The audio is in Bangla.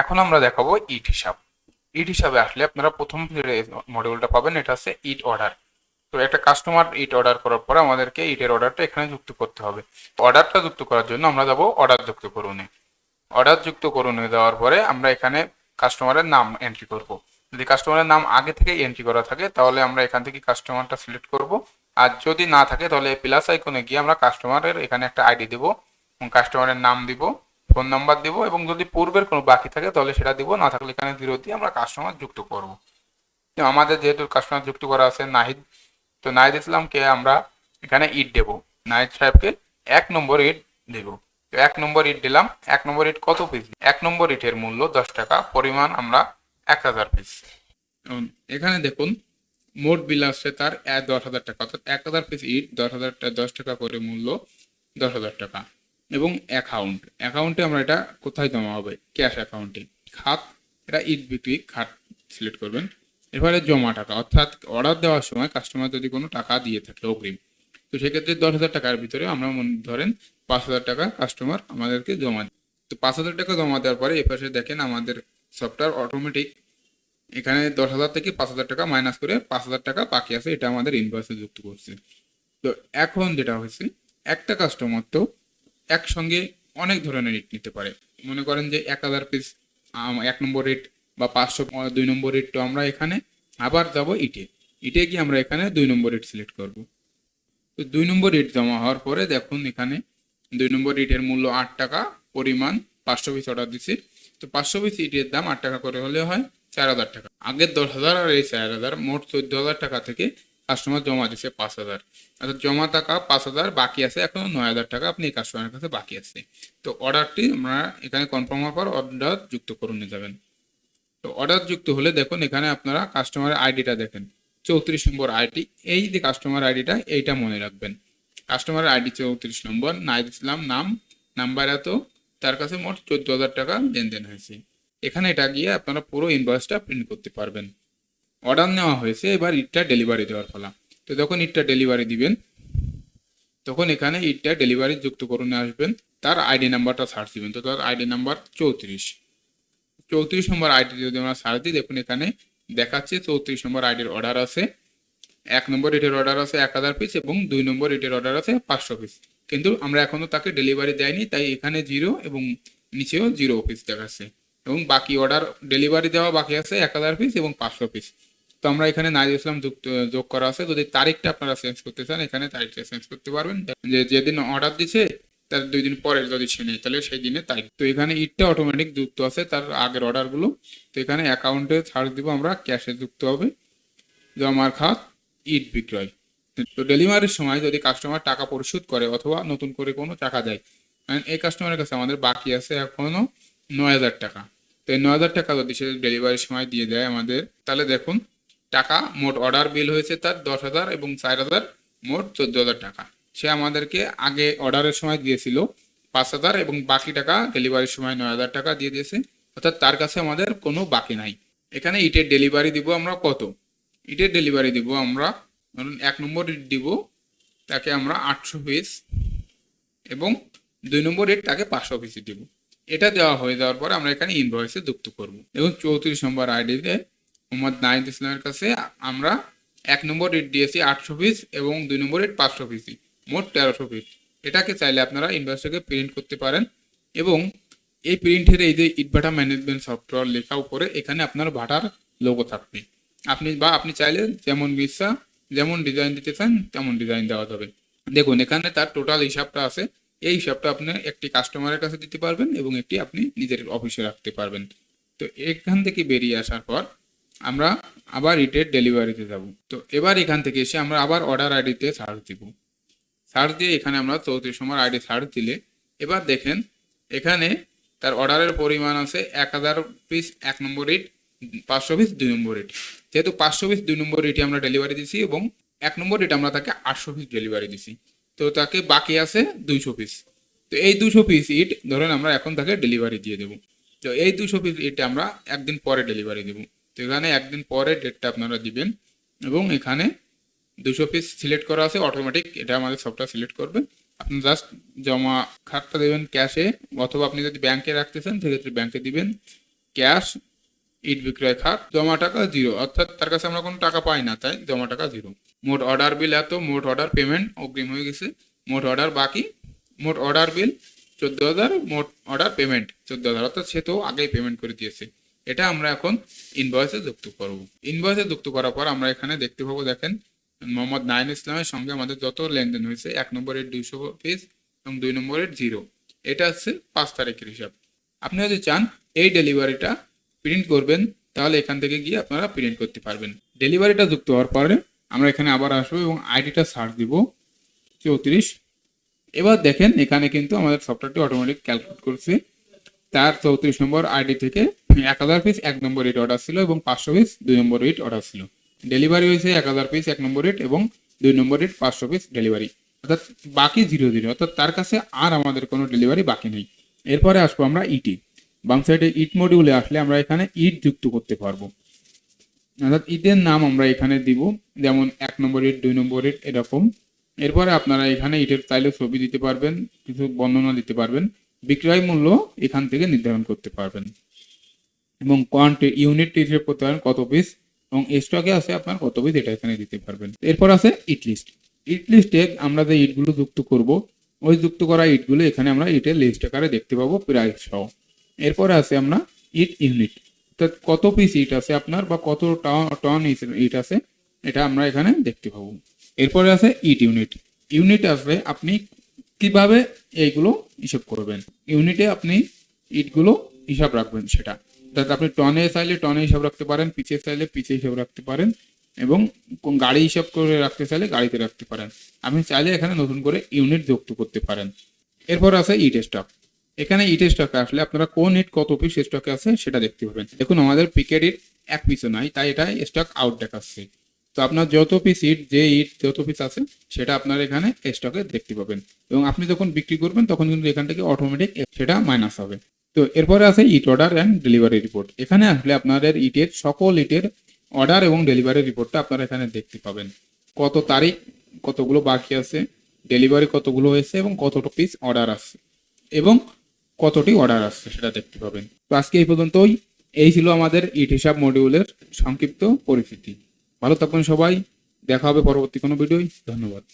এখন আমরা দেখাবো ইট হিসাব। ইট হিসাবে আসলে আপনারা প্রথম মডিউলটা পাবেন, এটা হচ্ছে ইট অর্ডার। তো একটা কাস্টমার ইট অর্ডার করার পরে আমাদেরকে ইটের অর্ডারটা এখানে যুক্ত করতে হবে। অর্ডারটা যুক্ত করার জন্য আমরা যাব অর্ডার যুক্ত করুনে। অর্ডার যুক্ত করুনে দেওয়ার পরে আমরা এখানে কাস্টমারের নাম এন্ট্রি করব। যদি কাস্টমারের নাম আগে থেকে এন্ট্রি করা থাকে, তাহলে আমরা এখান থেকে কাস্টমারটা সিলেক্ট করব। আর যদি না থাকে, তাহলে প্লাস আইকনে গিয়ে আমরা কাস্টমারের এখানে একটা আইডি দিব কাস্টমারের নাম দিব। ফোন নাম্বার দিব এবং যদি পূর্বের কোনো বাকি থাকে তাহলে সেটা দিব, না থাকলে এখানে জিরো দিয়ে আমরা কাস্টমার যুক্ত করব। আমাদের যেহেতু কাস্টমার যুক্ত করা আছে নাহিদ, তো নাহিদ ইসলামকে আমরা এখানে ইট দেব। নাহিদ সাহেবকে এক নম্বর ইট দেব। তো এক নম্বর ইট দিলাম। এক নম্বর ইট কত পিস এক নম্বর ইটের মূল্য দশ টাকা, পরিমাণ আমরা এক হাজার পিস এখানে দেখুন, মোট বিল আসছে তার দশ হাজার টাকা, অর্থাৎ এক হাজার পিস ইট দশ হাজার দশ টাকা করে মূল্য দশ হাজার টাকা। এবং অ্যাকাউন্ট অ্যাকাউন্টে আমরা এটা কোথায় জমা হবে? ক্যাশ অ্যাকাউন্টে খাত, এটা ইট বিক্রি খাত সিলেক্ট করবেন। এবারে জমা টাকা, অর্থাৎ অর্ডার দেওয়ার সময় কাস্টমার যদি কোনো টাকা দিয়ে থাকে অগ্রিম। তো সেক্ষেত্রে দশ হাজার টাকার ভিতরে আমরা ধরেন পাঁচ হাজার টাকা কাস্টমার আমাদেরকে জমা তো পাঁচ হাজার টাকা জমা দেওয়ার পরে এপাশে দেখেন আমাদের সফটওয়্যার অটোমেটিক এখানে দশ হাজার থেকে পাঁচ হাজার টাকা মাইনাস করে পাঁচ হাজার টাকা বাকি আছে, এটা আমাদের ইনভয়েসে যুক্ত করছে। তো এখন যেটা হয়েছে, একটা কাস্টমার তো একসঙ্গে অনেক ধরনের রেট নিতে পারে। মনে করেন যে এক হাজার পিস এক নম্বর রেট বা পাঁচশো, দুই নম্বর রেট তো আমরা এখানে আবার যাব ইটে। ইটে গিয়ে আমরা এখানে দুই নম্বর রেট সিলেক্ট করব। তো দুই নম্বর রেট জমা হওয়ার পরে দেখুন এখানে দুই নম্বর রেটের মূল্য আট টাকা, পরিমাণ পাঁচশো পিস অর্ডার দিছি। তো পাঁচশো পিস ইটের দাম আট টাকা করে হলে হয় চার হাজার টাকা। আগের দশ হাজার আর এই চার হাজার মোট চোদ্দ হাজার টাকা থেকে কাস্টমার জমা দিছে পাঁচ হাজার। অর্থাৎ জমা টাকা পাঁচ হাজার, বাকি আছে এখন নয় হাজার টাকা আপনি কাস্টমারের কাছে বাকি আছে। তো অর্ডারটি আমরা এখানে কনফার্ম হওয়ার পর অর্ডার যুক্ত করে নিয়ে যাবেন। তো অর্ডার যুক্ত হলে দেখুন এখানে আপনারা কাস্টমারের আইডিটা দেখেন। চৌত্রিশ নম্বর আইডি এই যে কাস্টমার আইডিটা এইটা মনে রাখবেন। কাস্টমারের আইডি চৌত্রিশ নম্বর নাইদ ইসলাম নাম, নাম্বার এত, তার কাছে মোট চোদ্দ হাজার টাকা লেনদেন হয়েছে। এখানে এটা গিয়ে আপনারা পুরো ইনভয়েসটা প্রিন্ট করতে পারবেন। অর্ডার নেওয়া হয়েছে, এবার ইটটা ডেলিভারি দেওয়ার ফলা তো যখন ইটটা ডেলিভারি দিবেন, তখন এখানে ইটটা ডেলিভারি যুক্ত করুন, আসবেন, তার আইডি নাম্বারটা সার্চ দিবেন। তো তার আইডি নাম্বার চৌত্রিশ। চৌত্রিশ নম্বর আইডি যদি আমরা সার্চ দিই, দেখুন এখানে দেখাচ্ছে চৌত্রিশ নম্বর আইডির অর্ডার আছে। এক নম্বর ইটের অর্ডার আছে এক হাজার পিস এবং দুই নম্বর ইটের অর্ডার আছে পাঁচশো পিস কিন্তু আমরা এখনও তাকে ডেলিভারি দেয়নি, তাই এখানে জিরো এবং নিচেও জিরো পিস দেখাচ্ছে। এবং বাকি অর্ডার ডেলিভারি দেওয়া বাকি আছে এক হাজার পিস এবং পাঁচশো পিস তো আমরা এখানে নাইজ ইসলাম যুক্ত, যোগ করা আছে। যদি তারিখটা আপনারা চেঞ্জ করতে চান, এখানে তারিখটা চেঞ্জ করতে পারবেন। যে যেদিন অর্ডার দিছে, তার দুই দিন পরে যদি সে নেই তাহলে সেই দিনে তারিখ। তো এখানে ইটটা অটোমেটিক যুক্ত আছে, তার আগের অর্ডারগুলো তো এখানে অ্যাকাউন্টে ছাড় দিব আমরা ক্যাশে যুক্ত হবে। জমার খাত ইট বিক্রয়। তো ডেলিভারির সময় যদি কাস্টমার টাকা পরিশোধ করে অথবা নতুন করে কোনো টাকা দেয় এই কাস্টমারের কাছে আমাদের বাকি আছে এখনও নয় হাজার টাকা। তো এই নয় হাজার টাকা যদি সে ডেলিভারির সময় দিয়ে দেয় আমাদের, তাহলে দেখুন টাকা, মোট অর্ডার বিল হয়েছে তার দশ হাজার এবং চার হাজার, মোট চোদ্দ হাজার টাকা। সে আমাদেরকে আগে অর্ডারের সময় দিয়েছিল পাঁচ হাজার এবং বাকি টাকা ডেলিভারির সময় নয় হাজার টাকা দিয়ে দিয়েছে। অর্থাৎ তার কাছে আমাদের কোনো বাকি নাই। এখানে ইটের ডেলিভারি দিব আমরা কত? ইটের ডেলিভারি দিব আমরা, ধরুন এক নম্বর ইট দিব, তাকে আমরা আটশো পিস এবং দুই নম্বর ইট তাকে পাঁচশো পিস দিব। এটা দেওয়া হয়ে যাওয়ার পরে আমরা এখানে ইনভয়েসে যুক্ত করব। এবং চৌত্রিশ নম্বর আইডিতে মোহাম্মদ নাহিদ ইসলামের কাছে আমরা এক নম্বর ইট দিয়েছি আটশো পিস এবং দুই নম্বর ইট পাঁচশো পিসি মোট তেরোশো পিস এটাকে চাইলে আপনারা ইনভয়েসটাকে প্রিন্ট করতে পারেন এবং এই প্রিন্টের এই যে ইটভাটা ম্যানেজমেন্ট সফটওয়্যার লেখা উপরে এখানে আপনার ভাটার লোগো থাকবে। আপনি বা আপনি চাইলে যেমন ইচ্ছা যেমন ডিজাইন দিতে চান, তেমন ডিজাইন দেওয়া যাবে। দেখুন, এখানে তার টোটাল হিসাবটা আছে। এই হিসাবটা আপনি একটি কাস্টমারের কাছে দিতে পারবেন এবং একটি আপনি নিজের অফিসে রাখতে পারবেন। তো এখান থেকে বেরিয়ে আসার পর আমরা আবার ইটের ডেলিভারিতে যাব। তো এবার এখান থেকে এসে আমরা আবার অর্ডার আইডিতে সার্চ দিব। সার্চ দিয়ে এখানে আমরা চৌত্রিশ নম্বর আইডি সার্চ দিলে এবার দেখেন এখানে তার অর্ডারের পরিমাণ আছে এক হাজার পিস এক নম্বর রেট পাঁচশো পিস দুই নম্বর রেট যেহেতু পাঁচশো পিস দুই নম্বর রেটে আমরা ডেলিভারি দিছি এবং এক নম্বর রেট আমরা তাকে আটশো পিস ডেলিভারি দিছি। তো তাকে বাকি আছে দুইশো পিস তো এই দুশো পিস ইট ধরেন আমরা এখন তাকে ডেলিভারি দিয়ে দেবো। তো এই দুশো পিস ইট আমরা একদিন পরে ডেলিভারি দেবো। তো এখানে একদিন পরে ডেটটা আপনারা দিবেন এবং এখানে দুশো পিস সিলেক্ট করা আছে অটোমেটিক এটা আমাদের সবটা সিলেক্ট করবে আপনি জাস্ট জমা খাতটা দেবেন ক্যাশে অথবা আপনি যদি ব্যাংকে রাখতে চান সেক্ষেত্রে ব্যাংকে দিবেন ক্যাশ ইট বিক্রয় খাত, জমা টাকা জিরো অর্থাৎ তার কাছে আমরা কোনো টাকা পাই না, তাই জমা টাকা জিরো মোট অর্ডার বিল এত, মোট অর্ডার পেমেন্ট অগ্রিম হয়ে গেছে। মোট অর্ডার বাকি, মোট অর্ডার বিল চোদ্দ হাজার, মোট অর্ডার পেমেন্ট চোদ্দ হাজার। অর্থাৎ সে তো আগেই পেমেন্ট করে দিয়েছে। এটা আমরা এখন ইনভয়েসে যুক্ত করব। ইনভয়েসে যুক্ত করার পর আমরা এখানে দেখতে পাবো, দেখেন, মোহাম্মদ নাইন ইসলামের সঙ্গে আমাদের যত লেনদেন হয়েছে, এক নম্বরের দুইশো পিস এবং দুই নম্বরের জিরো এটা হচ্ছে পাঁচ তারিখের হিসাব। আপনি যদি চান এই ডেলিভারিটা প্রিন্ট করবেন, তাহলে এখান থেকে গিয়ে আপনারা প্রিন্ট করতে পারবেন। ডেলিভারিটা যুক্ত হওয়ার পরে আমরা এখানে আবার আসব এবং আইডিটা সার্চ দিব। চৌত্রিশ। এবার দেখেন, এখানে কিন্তু আমাদের সফটওয়্যারটি অটোমেটিক ক্যালকুলেট করছে। তার চৌত্রিশ নম্বর আইডি থেকে এক হাজার পিস এক নম্বর রেট অর্ডার ছিল এবং পাঁচশো পিস দুই নম্বর রেট অর্ডার ছিল। ডেলিভারি হয়েছে এক হাজার পিস এক নম্বর রেট এবং দুই নম্বর রেট পাঁচশো পিস ডেলিভারি অর্থাৎ বাকি জিরো জিরো অর্থাৎ তার কাছে আর আমাদের কোনো ডেলিভারি বাকি নেই। এরপরে আসব আমরা ইটি বাম সাইডে ইট মডিউলে আসলে আমরা এখানে ইট যুক্ত করতে পারব। অর্থাৎ ইটের নাম আমরা এখানে দিব, যেমন এক নম্বর ইট দুই নম্বর ইট এরকম। এরপরে আপনারা এখানে ইটের চাইলে ছবি দিতে পারবেন, কিছু বর্ণনা দিতে পারবেন। বিক্রয় মূল্য এখান থেকে নির্ধারণ করতে পারবেন। এবং কোয়ান্টি ইউনিট হিসেবে করতে পারেন কত পিস এবং স্টকে আছে আপনার কত পিস এটা এখানে দিতে পারবেন। এরপর আছে ইট লিস্ট ইট লিস্টে আমরা যে ইটগুলো যুক্ত করব, ওই যুক্ত করা ইটগুলো এখানে আমরা ইটের লিস্ট আকারে দেখতে পাবো প্রাইস সহ। এরপরে আছে আমরা ইট ইউনিট অর্থাৎ কত পিস ইট আছে আপনার বা কত টন ইট আছে, এটা আমরা এখানে দেখতে পাবো। এরপরে আছে ইট ইউনিট ইউনিট আসলে আপনি কীভাবে এইগুলো হিসাব করবেন? ইউনিটে আপনি ইটগুলো হিসাব রাখবেন সেটা। আপনি টনে চাইলে টনে হিসাব রাখতে পারেন, পিচে চাইলে পিচে হিসাব রাখতে পারেন এবং গাড়ি হিসাব করে রাখতে চাইলে গাড়িতে রাখতে পারেন। আপনি চাইলে এখানে নতুন করে ইউনিট যুক্ত করতে পারেন। এরপর আছে ইট স্টক এখানে ইট স্টকে আসলে আপনারা কোন ইট কত পিস স্টকে আছে সেটা দেখতে পাবেন। দেখুন, আমাদের পিকেট ইট এক পিসও নাই, তাই এটা স্টক আউট দেখাচ্ছে। তো আপনার যত পিস ইট, যে ইট, যত পিস আছে সেটা আপনার এখানে স্টকে দেখতে পাবেন। এবং আপনি যখন বিক্রি করবেন, তখন কিন্তু এখান থেকে অটোমেটিক সেটা মাইনাস হবে। তো এরপরে আছে it order and delivery report এখানে আসলে আপনাদের ইটের সকল ইটের অর্ডার এবং ডেলিভারি রিপোর্টটা আপনারা এখানে দেখতে পাবেন। কত তারিখ, কতগুলো বাকি আছে ডেলিভারি কতগুলো হয়েছে এবং কতটা পিস অর্ডার আছে এবং কতটি অর্ডার আসছে সেটা দেখতে পাবেন। তো আজকে এই পর্যন্তই। এই ছিল আমাদের ইট হিসাব মডিউলের সংক্ষিপ্ত পরিচিতি। ভালো থাকবেন সবাই। দেখা হবে পরবর্তী কোনো ভিডিওই ধন্যবাদ।